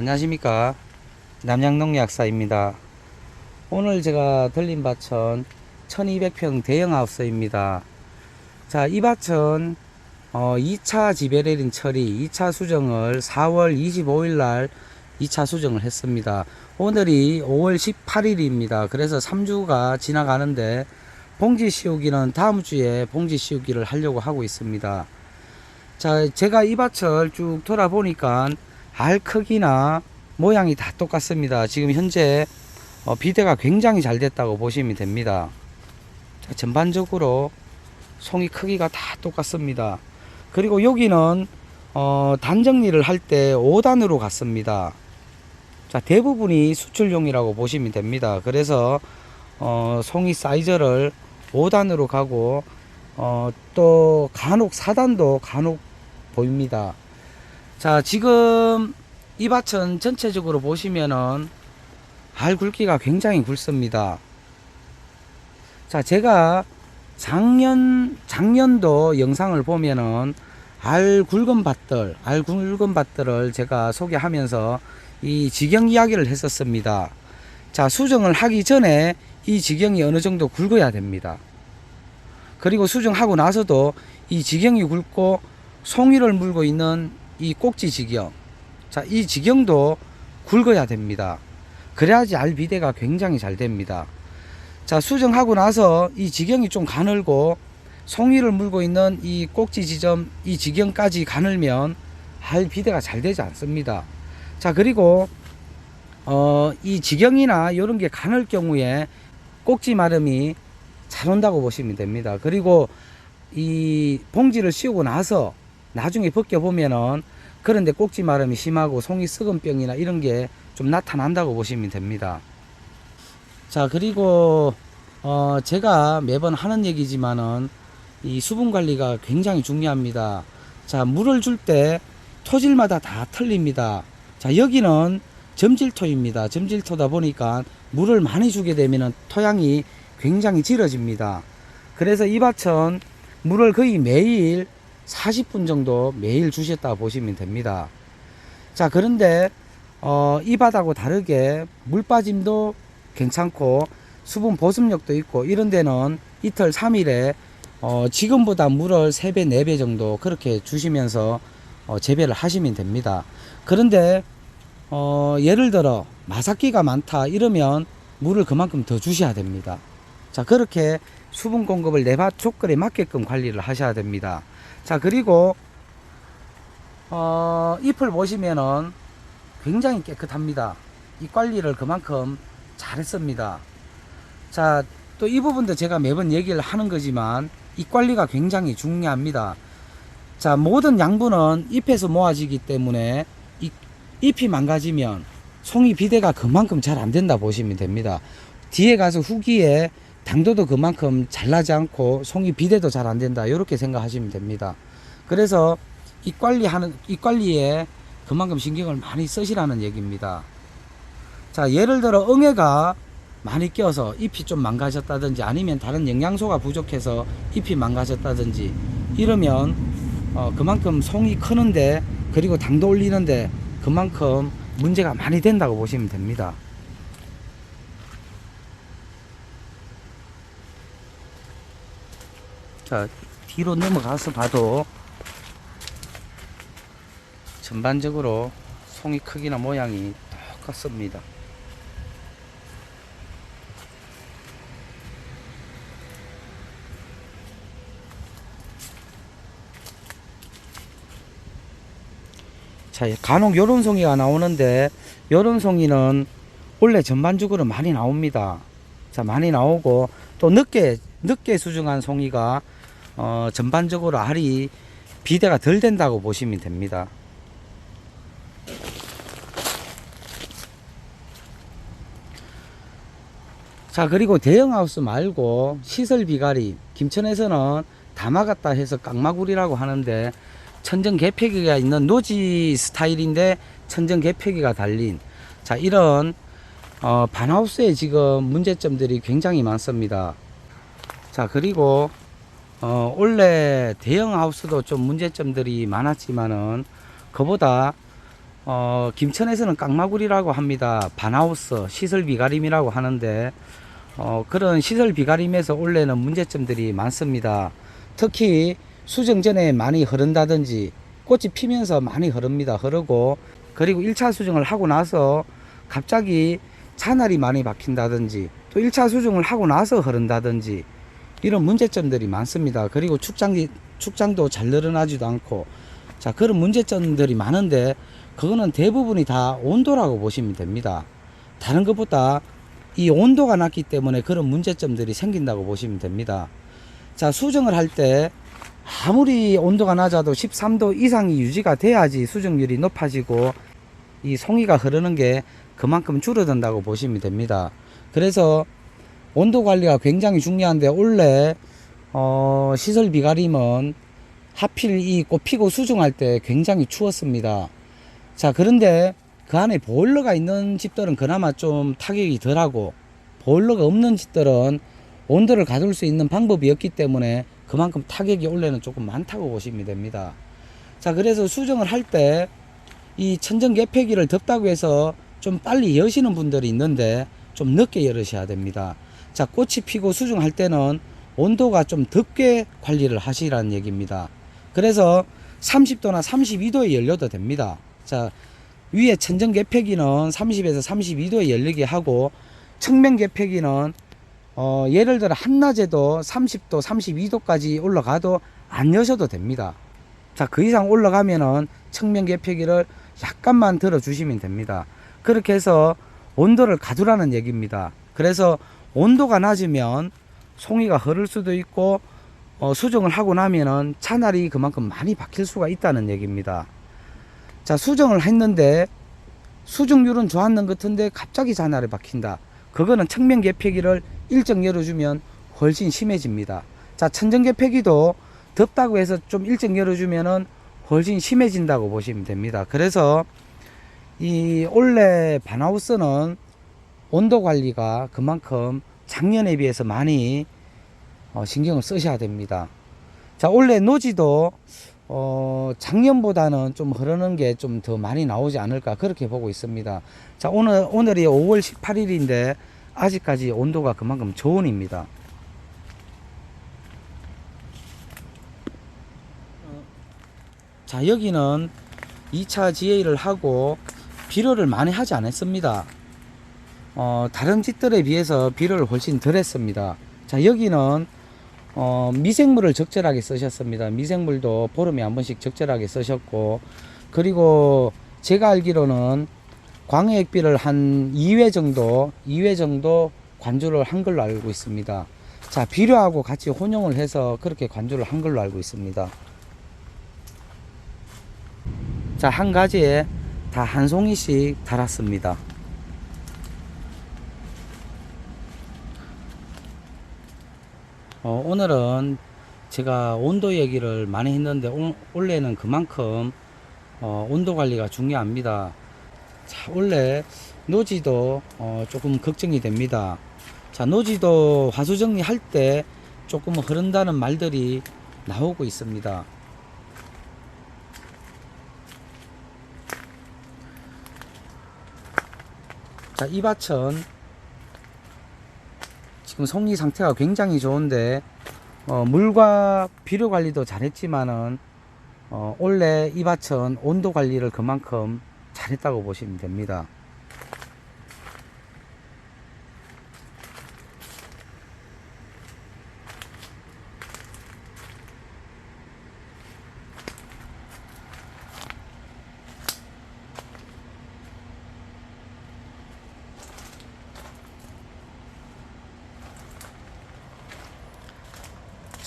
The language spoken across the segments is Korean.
안녕하십니까. 남양농약사입니다. 오늘 제가 들린 밭은 1200평 대형 하우스입니다. 자이 밭은 어, 2차 지베레린 처리 2차 수정을 4월 25일 날 2차 수정을 했습니다. 오늘이 5월 18일입니다. 그래서 3주가 지나가는데 봉지 씌우기는 다음 주에 봉지 씌우기를 하려고 하고 있습니다. 자 제가 이 밭을 쭉 돌아보니까 알 크기나 모양이 다 똑같습니다. 지금 현재 어, 비대가 굉장히 잘 됐다고 보시면 됩니다. 자, 전반적으로 송이 크기가 다 똑같습니다. 그리고 여기는 어, 단 정리를 할 때 5단으로 갔습니다. 자, 대부분이 수출용이라고 보시면 됩니다. 그래서 어, 송이 사이즈를 5단으로 가고 어, 또 간혹 4단도 간혹 보입니다. 자, 지금 이 밭은 전체적으로 보시면은 알 굵기가 굉장히 굵습니다. 자, 제가 작년, 작년도 영상을 보면은 알 굵은 밭들, 알 굵은 밭들을 제가 소개하면서 이 지경 이야기를 했었습니다. 자, 수정을 하기 전에 이 지경이 어느 정도 굵어야 됩니다. 그리고 수정하고 나서도 이 지경이 굵고 송이를 물고 있는 이 꼭지 지경. 자, 이 지경도 굵어야 됩니다. 그래야지 알 비대가 굉장히 잘 됩니다. 자, 수정하고 나서 이 지경이 좀 가늘고 송이를 물고 있는 이 꼭지 지점, 이 지경까지 가늘면 알 비대가 잘 되지 않습니다. 자, 그리고 어, 이 지경이나 이런 게 가늘 경우에 꼭지 마름이 잘 온다고 보시면 됩니다. 그리고 이 봉지를 씌우고 나서 나중에 벗겨 보면은 그런데 꼭지 마름이 심하고 송이 썩은병이나 이런 게 좀 나타난다고 보시면 됩니다. 자 그리고 어 제가 매번 하는 얘기지만은 이 수분 관리가 굉장히 중요합니다. 자 물을 줄 때 토질마다 다 틀립니다. 자 여기는 점질토입니다. 점질토다 보니까 물을 많이 주게 되면은 토양이 굉장히 질어집니다. 그래서 이 밭은 물을 거의 매일 40분 정도 매일 주셨다 보시면 됩니다. 자, 그런데 어, 이 밭하고 다르게 물 빠짐도 괜찮고 수분 보습력도 있고 이런 데는 이틀 3일에 어, 지금보다 물을 3배, 4배 정도 그렇게 주시면서 어, 재배를 하시면 됩니다. 그런데 어, 예를 들어 마삭기가 많다 이러면 물을 그만큼 더 주셔야 됩니다. 자, 그렇게 수분 공급을 내밭 조건에 맞게끔 관리를 하셔야 됩니다. 자, 그리고, 어, 잎을 보시면은 굉장히 깨끗합니다. 이 관리를 그만큼 잘했습니다. 자, 또 이 부분도 제가 매번 얘기를 하는 거지만 이 관리가 굉장히 중요합니다. 자, 모든 양분은 잎에서 모아지기 때문에 이, 잎이 망가지면 송이 비대가 그만큼 잘 안 된다 보시면 됩니다. 뒤에 가서 후기에 당도도 그만큼 잘 나지 않고 송이 비대도 잘 안 된다. 이렇게 생각하시면 됩니다. 그래서 이 관리하는 이 관리에 그만큼 신경을 많이 쓰시라는 얘기입니다. 자, 예를 들어 응애가 많이 껴서 잎이 좀 망가졌다든지 아니면 다른 영양소가 부족해서 잎이 망가졌다든지 이러면 어, 그만큼 송이 크는데 그리고 당도 올리는데 그만큼 문제가 많이 된다고 보시면 됩니다. 자, 뒤로 넘어가서 봐도 전반적으로 송이 크기나 모양이 똑같습니다. 자, 간혹 요런 송이가 나오는데 요런 송이는 원래 전반적으로 많이 나옵니다. 자, 많이 나오고 또 늦게 늦게 수정한 송이가 어, 전반적으로 알이 비대가 덜 된다고 보시면 됩니다. 자 그리고 대형 하우스 말고 시설 비가리 김천에서는 다 막았다 해서 깡마구리라고 하는데 천정 개폐기가 있는 노지 스타일인데 천정 개폐기가 달린 자 이런 어, 반하우스에 지금 문제점들이 굉장히 많습니다. 자 그리고 어, 원래 대형 하우스도 좀 문제점들이 많았지만은 그보다 어, 김천에서는 깡마구리라고 합니다. 반하우스, 시설 비가림이라고 하는데, 어, 그런 시설 비가림에서 올해는 문제점들이 많습니다. 특히 수정 전에 많이 흐른다든지, 꽃이 피면서 많이 흐릅니다. 흐르고, 그리고 1차 수정을 하고 나서 갑자기 차날이 많이 박힌다든지, 또 1차 수정을 하고 나서 흐른다든지, 이런 문제점들이 많습니다. 그리고 축장이, 축장도 잘 늘어나지도 않고, 자, 그런 문제점들이 많은데, 그거는 대부분이 다 온도라고 보시면 됩니다. 다른 것보다 이 온도가 낮기 때문에 그런 문제점들이 생긴다고 보시면 됩니다. 자, 수정을 할 때 아무리 온도가 낮아도 13도 이상이 유지가 돼야지 수정률이 높아지고 이 송이가 흐르는 게 그만큼 줄어든다고 보시면 됩니다. 그래서 온도 관리가 굉장히 중요한데 원래 어, 시설 비가림은 하필 이 꽃 피고 수정할 때 굉장히 추웠습니다. 자, 그런데 그 안에 보일러가 있는 집들은 그나마 좀 타격이 덜하고 보일러가 없는 집들은 온도를 가둘 수 있는 방법이 없기 때문에 그만큼 타격이 원래는 조금 많다고 보시면 됩니다. 자, 그래서 수정을 할 때 이 천정 개폐기를 덥다고 해서 좀 빨리 여시는 분들이 있는데 좀 늦게 열으셔야 됩니다. 자, 꽃이 피고 수정할 때는 온도가 좀 덥게 관리를 하시라는 얘기입니다. 그래서 30도나 32도에 열려도 됩니다. 자, 위에 천정 개폐기는 30에서 32도에 열리게 하고 측면 개폐기는 어, 예를 들어 한낮에도 30도, 32도까지 올라가도 안 여셔도 됩니다. 자, 그 이상 올라가면은 측면 개폐기를 약간만 들어 주시면 됩니다. 그렇게 해서 온도를 가두라는 얘기입니다. 그래서 온도가 낮으면 송이가 흐를 수도 있고 어, 수정을 하고 나면은 차날이 그만큼 많이 박힐 수가 있다는 얘기입니다. 자, 수정을 했는데 수정률은 좋았는 것 같은데 갑자기 잔알이 박힌다. 그거는 측면 개폐기를 일정 열어주면 훨씬 심해집니다. 자, 천정 개폐기도 덥다고 해서 좀 일정 열어주면은 훨씬 심해진다고 보시면 됩니다. 그래서 이 올해 반하우스는 온도 관리가 그만큼 작년에 비해서 많이 어, 신경을 쓰셔야 됩니다. 자, 올해 노지도 어, 작년보다는 좀 흐르는 게 좀 더 많이 나오지 않을까 그렇게 보고 있습니다. 자, 오늘 오늘이 5월 18일인데 아직까지 온도가 그만큼 저온입니다. 자, 여기는 2차 GA를 하고 비료를 많이 하지 않았습니다. 어, 다른 집들에 비해서 비료를 훨씬 덜 했습니다. 자, 여기는 어, 미생물을 적절하게 쓰셨습니다. 미생물도 보름에 한 번씩 적절하게 쓰셨고, 그리고 제가 알기로는 광해액비를 한 2회 정도, 2회 정도 관주를 한 걸로 알고 있습니다. 자, 비료하고 같이 혼용을 해서 그렇게 관주를 한 걸로 알고 있습니다. 자, 한 가지에 다 한 송이씩 달았습니다. 어, 오늘은 제가 온도 얘기를 많이 했는데 오, 원래는 그만큼 어, 온도 관리가 중요합니다. 자, 원래 노지도 어, 조금 걱정이 됩니다. 자, 노지도 화수 정리할 때 조금 흐른다는 말들이 나오고 있습니다. 자, 이 밭은 지금 송이 상태가 굉장히 좋은데 어, 물과 비료 관리도 잘했지만은 어, 원래 이 밭은 온도 관리를 그만큼 잘했다고 보시면 됩니다.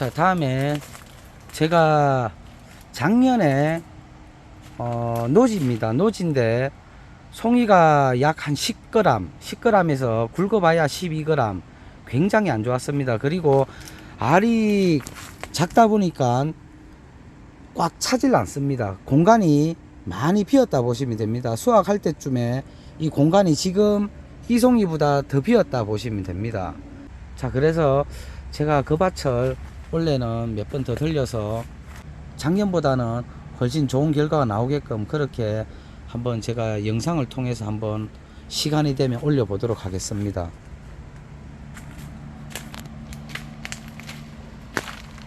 자, 다음에 제가 작년에 어, 노지입니다. 노지인데 송이가 약 한 10g, 10g에서 굵어봐야 12g. 굉장히 안 좋았습니다. 그리고 알이 작다 보니까 꽉 차질 않습니다. 공간이 많이 비었다 보시면 됩니다. 수확할 때쯤에 이 공간이 지금 이 송이보다 더 비었다 보시면 됩니다. 자, 그래서 제가 그 밭을 원래는 몇 번 더 들려서 작년보다는 훨씬 좋은 결과가 나오게끔 그렇게 한번 제가 영상을 통해서 한번 시간이 되면 올려보도록 하겠습니다.